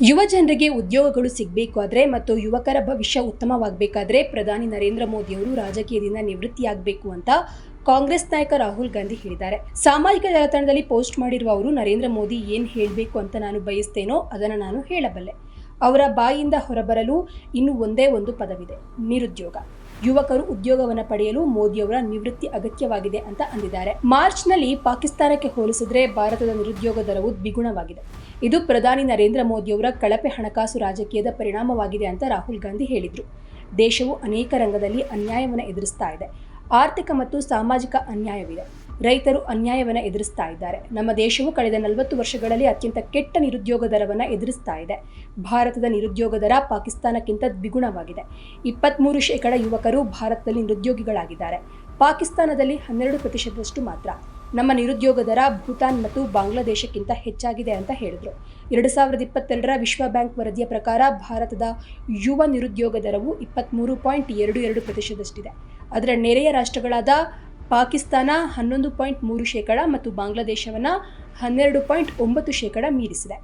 ಯುವ ಜನರಿಗೆ ಉದ್ಯೋಗಗಳು ಸಿಗಬೇಕು ಆದರೆ ಮತ್ತು ಯುವಕರ ಭವಿಷ್ಯ ಉತ್ತಮವಾಗಬೇಕಾದ್ರೆ ಪ್ರಧಾನಿ ನರೇಂದ್ರ ಮೋದಿಯವರು ರಾಜಕೀಯದಿಂದ ನಿವೃತ್ತಿಯಾಗಬೇಕು ಅಂತ ಕಾಂಗ್ರೆಸ್ ನಾಯಕ ರಾಹುಲ್ ಗಾಂಧಿ ಹೇಳಿದ್ದಾರೆ. ಸಾಮಾಜಿಕ ಜಾಲತಾಣದಲ್ಲಿ ಪೋಸ್ಟ್ ಮಾಡಿರುವ ಅವರು ನರೇಂದ್ರ ಮೋದಿ ಏನು ಹೇಳಬೇಕು ಅಂತ ನಾನು ಬಯಸ್ತೇನೋ ಅದನ್ನು ನಾನು ಹೇಳಬಲ್ಲೆ. ಅವರ ಬಾಯಿಯಿಂದ ಹೊರಬರಲು ಇನ್ನು ಒಂದೇ ಒಂದು ಪದವಿದೆ, ನಿರುದ್ಯೋಗ. ಯುವಕರು ಉದ್ಯೋಗವನ್ನು ಪಡೆಯಲು ಮೋದಿಯವರ ನಿವೃತ್ತಿ ಅಗತ್ಯವಾಗಿದೆ ಅಂತ ಅಂದಿದ್ದಾರೆ. ಮಾರ್ಚ್ನಲ್ಲಿ ಪಾಕಿಸ್ತಾನಕ್ಕೆ ಹೋಲಿಸಿದ್ರೆ ಭಾರತದ ನಿರುದ್ಯೋಗ ದರವು ದ್ವಿಗುಣವಾಗಿದೆ. ಇದು ಪ್ರಧಾನಿ ನರೇಂದ್ರ ಮೋದಿಯವರ ಕಳಪೆ ಹಣಕಾಸು ರಾಜಕೀಯದ ಪರಿಣಾಮವಾಗಿದೆ ಅಂತ ರಾಹುಲ್ ಗಾಂಧಿ ಹೇಳಿದರು. ದೇಶವು ಅನೇಕ ರಂಗದಲ್ಲಿ ಅನ್ಯಾಯವನ್ನು ಎದುರಿಸ್ತಾ ಇದೆ. ಆರ್ಥಿಕ ಮತ್ತು ಸಾಮಾಜಿಕ ಅನ್ಯಾಯವಿದೆ. ರೈತರು ಅನ್ಯಾಯವನ್ನು ಎದುರಿಸ್ತಾ ಇದ್ದಾರೆ. ನಮ್ಮ ದೇಶವು ಕಳೆದ ನಲವತ್ತು ವರ್ಷಗಳಲ್ಲಿ ಅತ್ಯಂತ ಕೆಟ್ಟ ನಿರುದ್ಯೋಗ ದರವನ್ನು ಎದುರಿಸ್ತಾ ಇದೆ. ಭಾರತದ ನಿರುದ್ಯೋಗ ದರ ಪಾಕಿಸ್ತಾನಕ್ಕಿಂತ ದ್ವಿಗುಣವಾಗಿದೆ. ಇಪ್ಪತ್ತ್ಮೂರು ಶೇಕಡ ಯುವಕರು ಭಾರತದಲ್ಲಿ ನಿರುದ್ಯೋಗಿಗಳಾಗಿದ್ದಾರೆ. ಪಾಕಿಸ್ತಾನದಲ್ಲಿ ಹನ್ನೆರಡು ಪ್ರತಿಶತದಷ್ಟು ಮಾತ್ರ. ನಮ್ಮ ನಿರುದ್ಯೋಗ ದರ ಭೂತಾನ್ ಮತ್ತು ಬಾಂಗ್ಲಾದೇಶಕ್ಕಿಂತ ಹೆಚ್ಚಾಗಿದೆ ಅಂತ ಹೇಳಿದರು. ಎರಡು ಸಾವಿರದ ಇಪ್ಪತ್ತೆರಡರ ವಿಶ್ವ ಬ್ಯಾಂಕ್ ವರದಿಯ ಪ್ರಕಾರ ಭಾರತದ ಯುವ ನಿರುದ್ಯೋಗ ದರವು ಇಪ್ಪತ್ತ್ಮೂರು ಪಾಯಿಂಟ್ ಎರಡು ಎರಡು ಪ್ರತಿಶತದಷ್ಟಿದೆ. ಅದರ ನೆರೆಯ ರಾಷ್ಟ್ರಗಳಾದ ಪಾಕಿಸ್ತಾನ ಹನ್ನೊಂದು ಪಾಯಿಂಟ್ ಮೂರು ಶೇಕಡ ಮತ್ತು ಬಾಂಗ್ಲಾದೇಶವನ್ನು ಹನ್ನೆರಡು ಪಾಯಿಂಟ್ ಒಂಬತ್ತು ಶೇಕಡ ಮೀರಿಸಿದೆ.